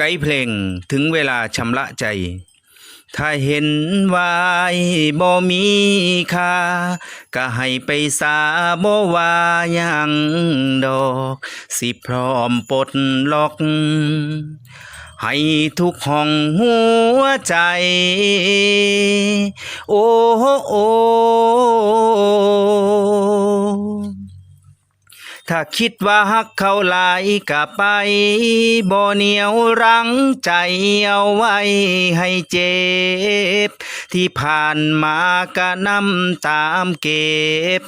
ไกด์เพลงถึงเวลาชำระใจ ถ้าเห็นวายบ่มีค่าก็ให้ไปสาบ่ว่ายังดอก สิพร้อมปลดล็อก ให้ทุกห้องหัวใจ โอ้โอ ถ้าคิดว่าฮักเขาหลายกะไป บ่เหนียวรั้งใจเอาไว้ให้เจ็บ ที่ผ่านมากะนำตามเก็บ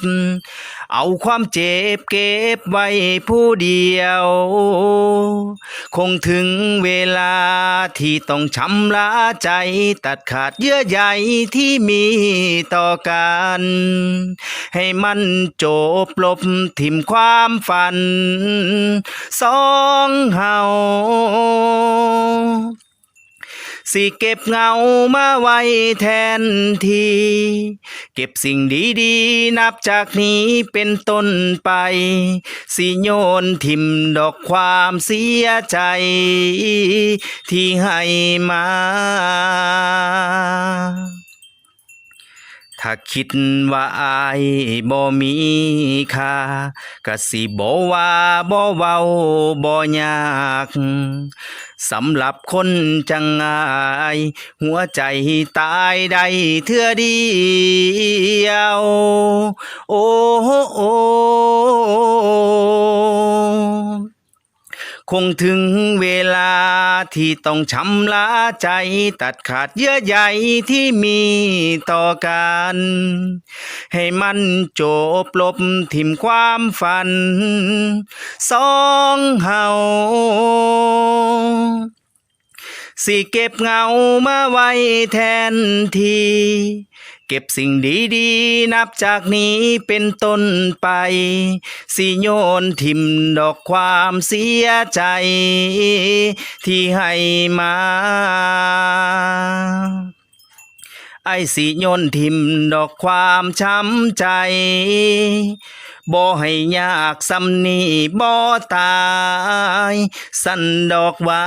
เอาความเจ็บเก็บไว้ผู้เดียว คงถึงเวลาที่ต้องชำระใจ ตัดขาดเยื่อใยที่มีต่อกัน ให้มันจบลบทิมความฝัน สองเฮา สิเก็บเงามาไว้แทนที เก็บสิ่งดีๆ นับจากนี้เป็นต้นไป สิโยนทิมดอกความเสียใจ ที่ให้มา ถ้าคิดว่าอายบ่มีค่ากะสิบ่ว่าบ่เว้าบ่ยากสำหรับคนจังงายหัวใจตายได้เทื่อเดียว โอ้โอ คงถึงเวลาที่ต้องชำระใจ ตัดขาดเยื่อใยที่มีต่อกัน ให้มันจบลบทิมความฝัน สองเฮา สิเก็บเงามาไว้แทนที เก็บสิ่งดีๆ นับจากนี้เป็นต้นไป สิโยนทิมดอกความเสียใจ ที่ให้มาไอ้สิโยนทิมดอกความช้ำใจ บ่ให้ยากสำนีบ่ตาย สันดอกว่า